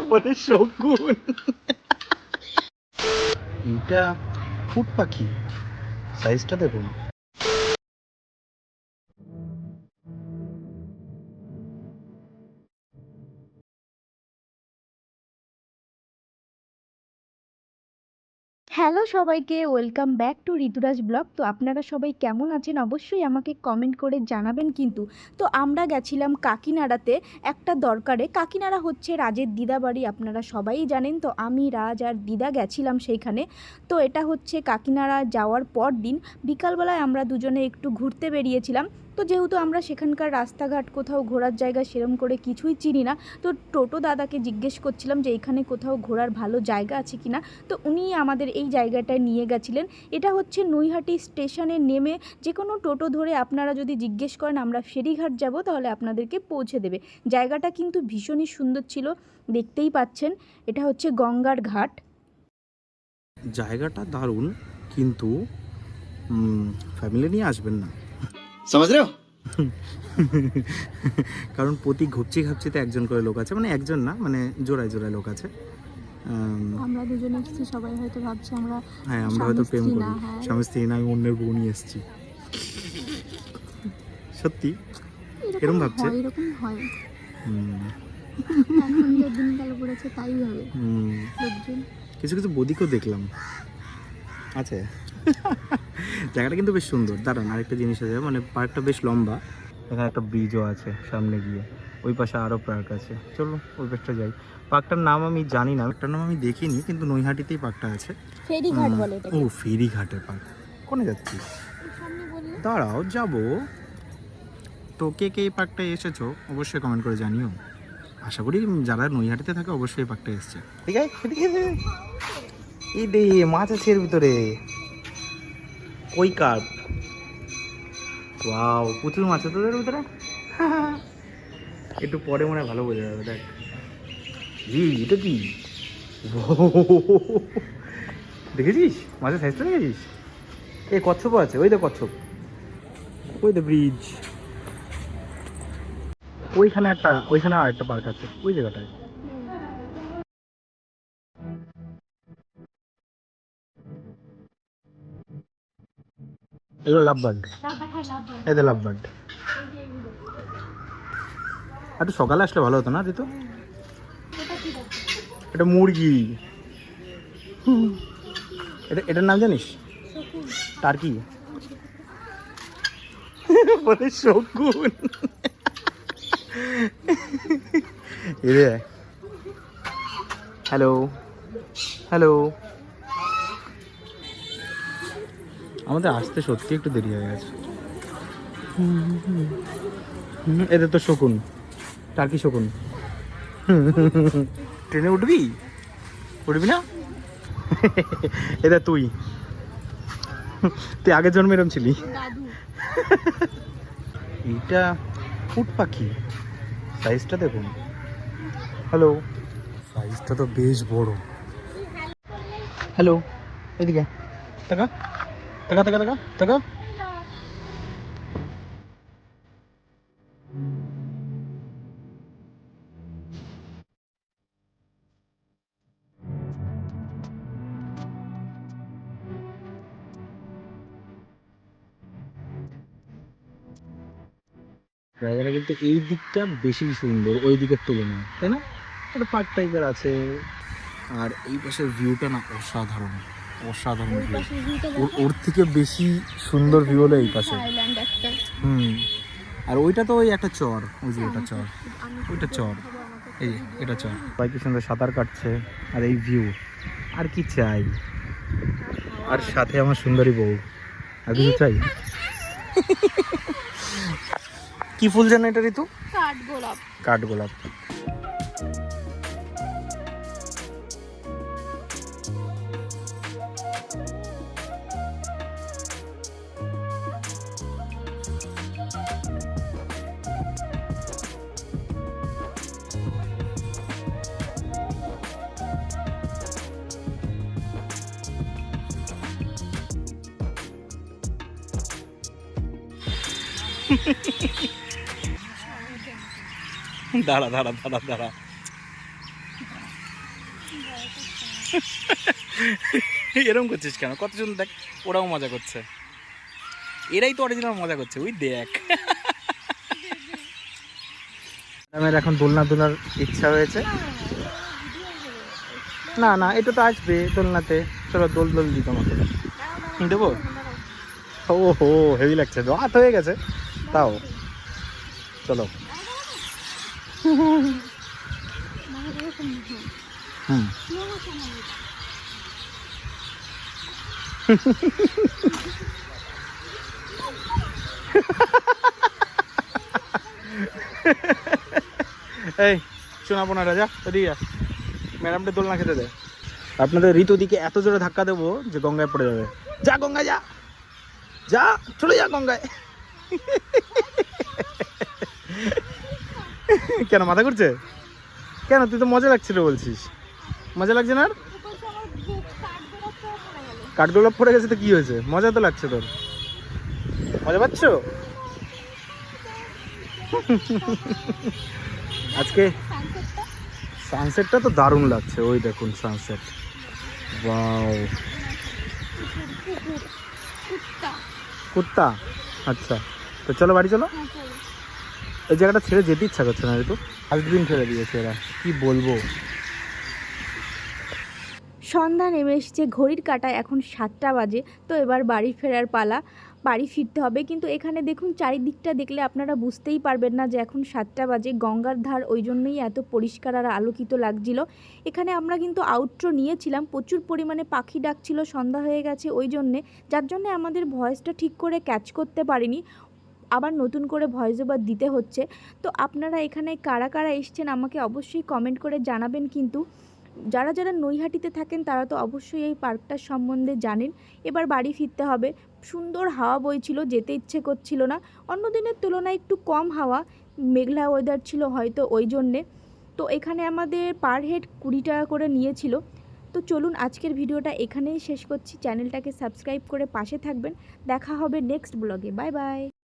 বলে শকুন। এটা ফুট পাখি। সাইজটা দেখুন। হ্যালো সবাইকে, welcome back to Rituraj blog. তো আপনারা সবাই কেমন আছেন? অবশ্যই আমাকে কমেন্ট করে জানাবেন কিন্তু। তো আমরা গেছিলাম কাকিনাড়াতে একটা দরকারে। কাকিনাড়া হচ্ছে রাজের দিদা বাড়ি, আপনারা সবাই জানেন। তো আমি, রাজ আর দিদা গেছিলাম সেইখানে। তো এটা হচ্ছে কাকিনাড়া যাওয়ার পর দিন বিকালবেলায় আমরা দুজনে একটু ঘুরতে বেরিয়েছিলাম। তো যেহেতু আমরা সেখানকার রাস্তাঘাট কোথাও ঘোরার জায়গা সেরম করে কিছুই চিনি না, তো টোটো দাদাকে জিজ্ঞেস করছিলাম যে এখানে কোথাও ঘোরার ভালো জায়গা আছে কি না তো উনি আমাদের এই জায়গাটায় নিয়ে গেছিলেন। এটা হচ্ছে নৈহাটি স্টেশনে নেমে যে কোনো টোটো ধরে আপনারা যদি জিজ্ঞেস করেন আমরা ফেরিঘাট যাব, তাহলে আপনাদেরকে পৌঁছে দেবে। জায়গাটা কিন্তু ভীষণই সুন্দর ছিল, দেখতেই পাচ্ছেন। এটা হচ্ছে গঙ্গার ঘাট। জায়গাটা দারুণ, কিন্তু ফ্যামিলি নিয়ে আসবেন না। সমাজ রেও কারণ প্রতি ঘুপচি ঘাপচিতে একজন করে লোক আছে মানে একজন না মানে জোড়ায় জোড়ায় লোক আছে। আমরা দুজনে এসেছি সবাই হয়তো ভাবছে আমরা হ্যাঁ আমরা হয়তো প্রেম করি। হ্যাঁ। স্বামী স্ত্রী না আমি অন্যের বউ নিয়ে এসেছি। সত্যি? এরকম ভাবছে? এরকম হয়। দিনকাল পড়েছে তাই হবে। কিছু কিছু বদিকেও দেখলাম। আছে? জায়গাটা কিন্তু বেশ সুন্দর দাঁড়ান আরেকটা জিনিস আছে মানে পার্কটা বেশ লম্বা এখানে একটা ব্রিজও আছে সামনে গিয়ে ওই পাশে আরও পার্ক আছে চলো ওই পাশটা যাই পার্কটার নাম আমি জানি না পার্কটার নাম আমি দেখিনি কিন্তু নৈহাটিতেই পার্কটা আছে ফেরিঘাট বলে ও ফেরিঘাটের পার্ক কোনে যাচ্ছি দাঁড়াও যাব তো কে কে এই পার্কটায় এসেছ অবশ্যই কমেন্ট করে জানিও আশা করি যারা নৈহাটিতে থাকে অবশ্যই এই পার্কটা এসছে ঠিক আছে। এই দে মাছ আছে এর ভিতরে কই কাপ ওয়াও প্রচুর মাছ তোদের ভিতরে? একটু পরে মনে হয় ভালো বোঝা যাবে, দেখ। জি, এটা কি? দেখেছিস? মাছের সাইজটা দেখেছিস? এই কচ্ছপও আছে, ওই তো কচ্ছপ। ওই তো ব্রিজ ওইখানে একটা, ওইখানে আর একটা পার্ক আছে, ওই জায়গাটায়। এগুলো লাভ বার্ড এদের লাভ বার্ড একটু সকালে আসলে ভালো হতো না ঋতু এটা মুরগি। এটা, এটার নাম জানিস? টার্কি। বলে শকুন। হ্যালো হ্যালো আমাদের আসতে সত্যি একটু দেরি হয়ে গেছে। এদের তো শকুন টার্কি শকুন। ট্রেনে উঠবি? উঠবি না? এটা তুই। তুই আগের জন্মে এরম ছিলি। এইটা ফুট পাখি। সাইজটা দেখুন। হ্যালো সাইজটা তো বেশ বড়। হ্যালো এদিকে টাকা? টাকা টাকা টাকা টাকা জায়গাটা কিন্তু এই দিকটা বেশি সুন্দর, ওই দিকের তুলনায়, তাই না? একটা পার্ক টাইপের আছে। আর এই পাশের ভিউটা না অসাধারণ। অসাধারণ ভিউ ওর ওর থেকে বেশি সুন্দর ভিউ হলো এই পাশে। হুম। আর ওইটা তো ওই একটা চর ওই যে ওটা চর। ওইটা চর। এই এটা চর। সবাই কি সুন্দর সাঁতার কাটছে আর এই ভিউ আর কি চাই? আর সাথে আমার সুন্দরী বউ। আর কিছু চাই? কি ফুল জানো এটা ঋতু? কাঠ গোলাপ। কাঠ গোলাপ। দাঁড়া দাঁড়া দাঁড়া দাঁড়া। এরকম করছিস কেন? কত সুন্দর দেখ, ওরাও মজা করছে। এরাই তো অরিজিনাল মজা করছে, ওই দেখ। আমার এখন দোলনা দোলার ইচ্ছা হয়েছে না না, এটা তো আসবে দোলনাতে। চলো, দোল দোল দিই তোমাকে। দেবো? ও হো হেভি লাগছে। রাত হয়ে গেছে। তাও। চলো। হুম। এই শোনাবো না রাজা আয়। ম্যাডামটা দোলনা খেতে দেয় আপনাদের ঋতু দিকে এত জোরে ধাক্কা দেবো যে গঙ্গায় পড়ে যাবে। যা গঙ্গায় যা। যা চলে যা গঙ্গায়। কেন, মাথা করছে কেন, তুই তো মজা লাগছিল বলছিস। মজা লাগছে না আর? কাঠগোলা পড়ে গেছে তো কি হয়েছে? মজা তো লাগছে তোর। মজা পাচ্ছ? আজকে সানসেটটা তো দারুণ লাগছে, ওই দেখুন সানসেট কুত্তা। আচ্ছা। তো চলো বাড়ি চলো। এই জায়গাটা ছেড়ে যেতে ইচ্ছা করছে না একটু ডাস্টবিন ফেলে দিয়েছে এরা। কি বলব? সন্ধ্যা নেমে এসেছে ঘড়ির কাঁটায় এখন সাতটা বাজে তো এবার বাড়ি ফেরার পালা বাড়ি ফিরতে হবে। কিন্তু এখানে দেখুন চারিদিকটা দেখলে আপনারা বুঝতেই পারবেন না যে এখন সাতটা বাজে। গঙ্গার ধার ওই জন্যই এত পরিষ্কার আর আলোকিত লাগছিল। এখানে আমরা কিন্তু আউট্রো নিয়েছিলাম। প্রচুর পরিমাণে পাখি ডাকছিল সন্ধ্যা হয়ে গেছে ওই জন্যে। যার জন্য আমাদের ভয়েসটা ঠিক করে ক্যাচ করতে পারিনি। আবার নতুন করে ভয়েস ওভার দিতে হচ্ছে। তো আপনারা এখানে কারা কারা এসছেন আমাকে অবশ্যই কমেন্ট করে জানাবেন কিন্তু। যারা যারা নৈহাটিতে থাকেন তারা তো অবশ্যই এই পার্কটার সম্বন্ধে জানেন। এবার বাড়ি ফিরতে হবে। সুন্দর হাওয়া বইছিল, যেতে ইচ্ছে করছিল না। অন্য দিনের তুলনায় একটু কম হাওয়া, মেঘলা ওয়েদার ছিল হয়তো ওই জন্যে। তো এখানে আমাদের পার হেড কুড়ি টাকা করে নিয়েছিল। তো চলুন আজকের ভিডিওটা এখানেই শেষ করছি। চ্যানেলটাকে সাবস্ক্রাইব করে পাশে থাকবেন। দেখা হবে নেক্সট ব্লগে বাই বাই